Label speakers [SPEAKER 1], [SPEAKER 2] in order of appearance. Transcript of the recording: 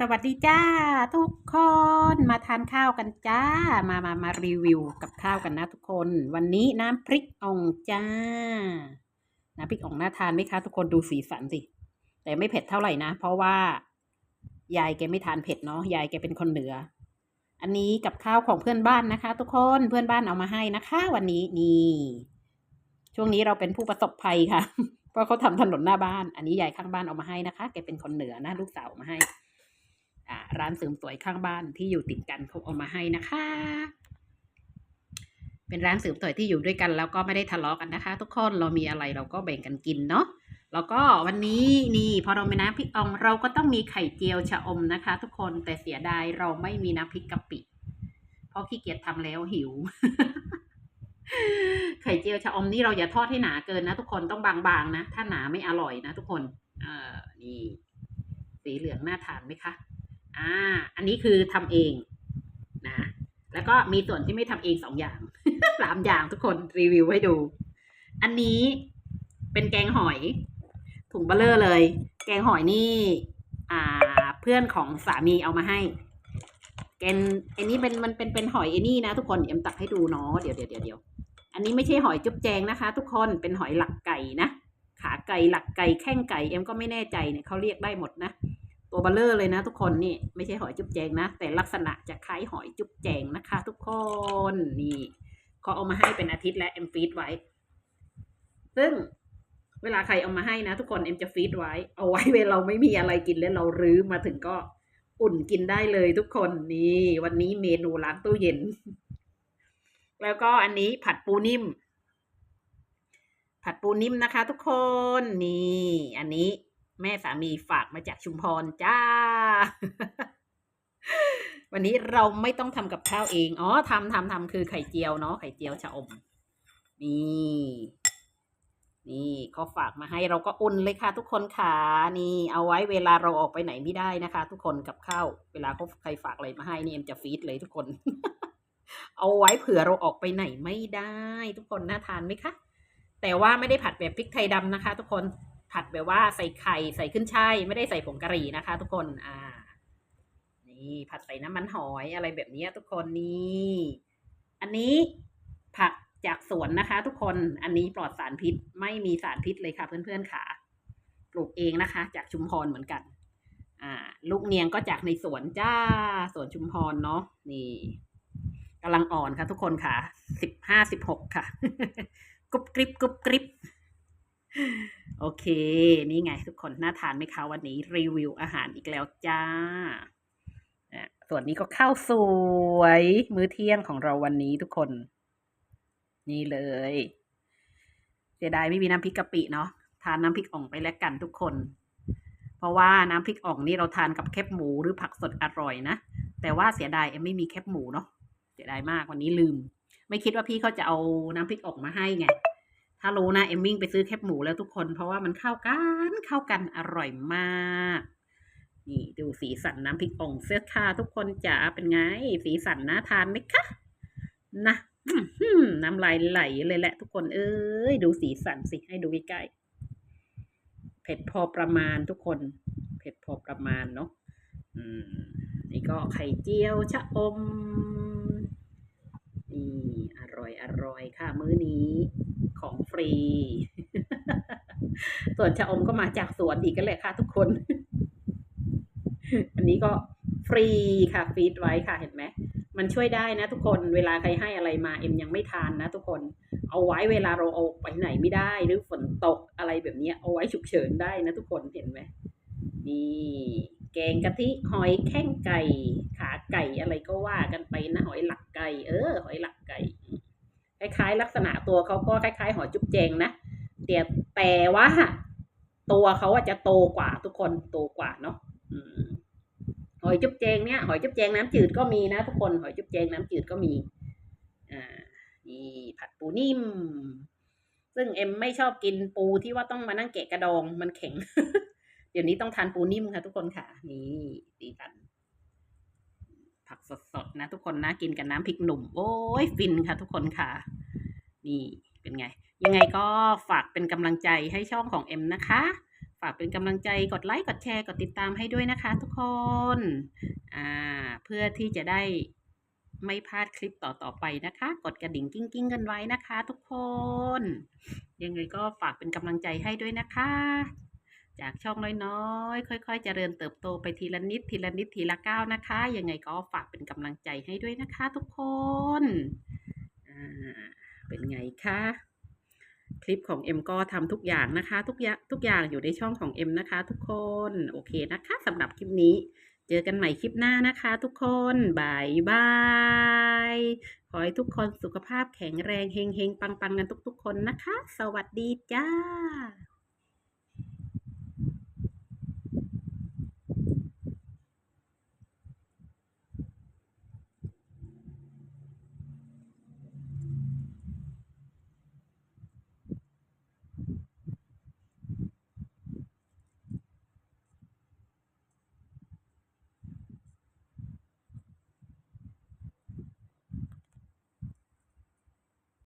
[SPEAKER 1] สวัสดีจ้า ทุกคนมาทานข้าวกันจ้า มามามารีวิวกับข้าวกันนะทุกคน วันนี้น้ำพริกอ่องจ้า น้ำพริกอ่องน่าทานไหมคะ ทุกคนดูสีสันสิ แต่ไม่เผ็ดเท่าไหร่นะ เพราะว่า ยายแกไม่ทานเผ็ดเนาะยายแกเป็นคนเหนือ อันนี้กับข้าวของเพื่อนบ้านนะคะ ทุกคนเพื่อนบ้านเอามาให้นะคะ วันนี้นี่ช่วงนี้เราเป็นผู้ประสบภัยค่ะ เพราะเขาทำถนนหน้าบ้าน อันนี้ยายข้างบ้านเอามาให้นะคะแกเป็นคนเหนือนะลูกสาวเอามาให้ ร้านเสริมสวยข้างบ้านที่อยู่ติดกันเขาเอามาให้นะคะ เป็นร้านเสริมสวยที่อยู่ด้วยกันแล้วก็ไม่ได้ทะเลาะกันนะคะ ทุกคนเรามีอะไรเราก็แบ่งกันกินเนาะแล้วก็วันนี้นี่พอเรามีน้ำพริกอ่องเราก็ต้องมีไข่เจียวชะอมนะคะ ทุกคนแต่เสียดายเราไม่มีน้ำพริกกะปิเพราะขี้เกียจทำแล้วหิว ไข่เจียวชะอมนี่เราอย่าทอดให้หนาเกินนะ ทุกคนต้องบางๆนะ ถ้าหนาไม่อร่อยนะ ทุกคน เอ่อนี่สีเหลืองน่าทานไหมคะ อ่า อันนี้คือทำเองนะ แล้วก็มีส่วนที่ไม่ทำเองสองอย่างสามอย่างทุกคนรีวิวให้ดู อันนี้เป็นแกงหอย ถุงเบลเลอร์เลย แกงหอยนี่ อ่า เพื่อนของสามีเอามาให้แกนอันนี้เป็นมันเป็นเป็นหอยไอ้นี่นะทุกคนเอ็มตักให้ดูเนาะเดี๋ยวเดี๋ยวเดี๋ยวเดี๋ยวอันนี้ไม่ใช่หอยจุ๊บแจงนะคะ ทุกคนเป็นหอยหลักไก่นะขาไก่หลักไก่แข้งไก่เอ็มก็ไม่แน่ใจเนี่ยเขาเรียกได้หมดนะ ตัวเบลเลอร์เลยนะทุกคนนี่ไม่ใช่หอยจุ๊บแจงนะ แต่ลักษณะจะคล้ายหอยจุ๊บแจงนะคะ ทุกคนนี่เขาเอามาให้เป็นอาทิตย์และเอ็มฟีดไว้ ซึ่งเวลาใครเอามาให้นะ ทุกคนเอ็มจะฟีดไว้ เอาไว้เวลาเราไม่มีอะไรกินแล้วเรารื้อมาถึงก็อุ่นกินได้เลยทุกคนนี่วันนี้เมนูล้างตู้เย็น แล้วก็อันนี้ผัดปูนิ่ม ผัดปูนิ่มนะคะ ทุกคนนี่ อันนี้ แม่สามีฝากมาจากชุมพรจ้า วันนี้เราไม่ต้องทำกับข้าวเอง อ๋อทำทำทำคือไข่เจียวเนาะไข่เจียวชะอม นี่ นี่เขาฝากมาให้เราก็อุ่นเลยค่ะ ทุกคนค่ะนี่ เอาไว้เวลาเราออกไปไหนไม่ได้นะคะ ทุกคนกับข้าวเวลาเขาใครฝากอะไรมาให้นี่เอ็มจะฟีดเลยทุกคน เอาไว้เผื่อเราออกไปไหนไม่ได้ ทุกคนน่าทานไหมคะแต่ว่าไม่ได้ผัดแบบพริกไทยดำนะคะ ทุกคน ผัดแบบว่าใส่ไข่ใส่ขึ้นช่ายไม่ได้ใส่ผงกะหรี่นะคะ ทุกคนอ่า นี่ผัดใส่น้ำมันหอยอะไรแบบนี้ทุกคนนี่อันนี้ผักจากสวนนะคะ ทุกคนอันนี้ปลอดสารพิษไม่มีสารพิษเลยค่ะ เพื่อนๆค่ะ ปลูกเองนะคะ จากชุมพรเหมือนกัน อ่า ลูกเนียงก็จากในสวนจ้าสวนชุมพรเนาะนี่กำลังอ่อนค่ะ ทุกคนค่ะสิบห้าสิบหกค่ะกรุบกริบกรุบกริบ โอเค นี่ไงทุกคนน่าทานไหมคะวันนี้รีวิวอาหารอีกแล้วจ้าอะส่วนนี้ก็ข้าวสวย มื้อเที่ยงของเราวันนี้ทุกคน นี่เลยเสียดายไม่มีน้ำพริกกะปิเนาะทานน้ำพริกอ่องไปแล้วกันทุกคน เพราะว่าน้ำพริกอ่องนี่เราทานกับแคบหมูหรือผักสดอร่อยนะ แต่ว่าเสียดายเอ็มไม่มีแคบหมูเนาะเสียดายมากวันนี้ลืม ไม่คิดว่าพี่เขาจะเอาน้ำพริกอ่องมาให้ไง ถ้ารู้นะเอ็มวิ่งไปซื้อแคบหมูแล้วทุกคน เพราะว่ามันเข้ากันเข้ากันอร่อยมาก นี่ดูสีสันน้ำพริกอ่องเสื้อค่าทุกคนจ๋าเป็นไง สีสันน่าทานไหมคะนะน้ำลายไหลเลยแหละทุกคนเอ้ยดูสีสันสิให้ดูใกล้ๆเผ็ดพอประมาณทุกคน เผ็ดพอประมาณเนาะอืมนี่ก็ไข่เจียวชะอมนี่อร่อยอร่อยค่ะมื้อนี้ รี ส่วนชะอมก็มาจากสวนอีกกันแหละค่ะทุกคน อันนี้ก็ฟรีค่ะฟีดไว้ค่ะเห็นไหมมันช่วยได้นะทุกคนเวลาใครให้อะไรมาเอ็มยังไม่ทานนะทุกคน เอาไว้เวลาเราเอาไปไหนไม่ได้ หรือฝนตกอะไรแบบนี้เอาไว้ฉุกเฉินได้นะทุกคนเห็นไหมนี่แกงกะทิหอยแข้งไก่ ขาไก่อะไรก็ว่ากันไปนะหอยหลักไก่ เออ หอยหลักไก่ คล้ายๆ ลักษณะตัวเขาก็คล้ายๆหอยจุ๊บแจงนะแต่แต่ว่าตัวเขาอะจะโตกว่าทุกคนโตกว่าเนาะหอยจุ๊บแจงเนี่ยหอยจุ๊บแจงน้ำจืดก็มีนะทุกคนหอยจุ๊บแจงน้ำจืดก็มีอ่านี่ผัดปูนิ่ม ซึ่งเอ็มไม่ชอบกินปูที่ว่าต้องมานั่งแกะกระดองมันแข็ง เดี๋ยวนี้ต้องทานปูนิ่มค่ะ ทุกคนค่ะ นี่ดีกัน นะทุกคนนะกินกับน้ำพริกหนุ่ม โอ้ยฟินค่ะ ทุกคนค่ะ นี่เป็นไง ยังไงก็ฝากเป็นกำลังใจให้ช่องของเอ็มนะคะ ฝากเป็นกำลังใจกดไลค์กดแชร์กดติดตามให้ด้วยนะคะ ทุกคนอ่าเพื่อที่จะได้ไม่พลาดคลิปต่อๆไปนะคะ กดกระดิ่งกิ้งกิ้งกันไว้นะคะ ทุกคน ยังไงก็ฝากเป็นกำลังใจให้ด้วยนะคะ จากช่องน้อยๆ ค่อย ๆ เจริญเติบโตไปทีละนิดทีละนิดทีละก้าวนะคะ ยังไงก็ฝากเป็นกำลังใจให้ด้วยนะคะทุกคน อ่า เป็นไงคะ คลิปของเอ็มก็ทำทุกอย่างนะคะ ทุกอย่างทุกอย่างอยู่ในช่องของเอ็มนะคะ ทุกคน โอเคนะคะสำหรับคลิปนี้ เจอกันใหม่คลิปหน้านะคะทุกคนบายบายขอให้ทุกคนสุขภาพแข็งแรงเฮงๆปังๆกันทุกๆคนนะคะ สวัสดีจ้า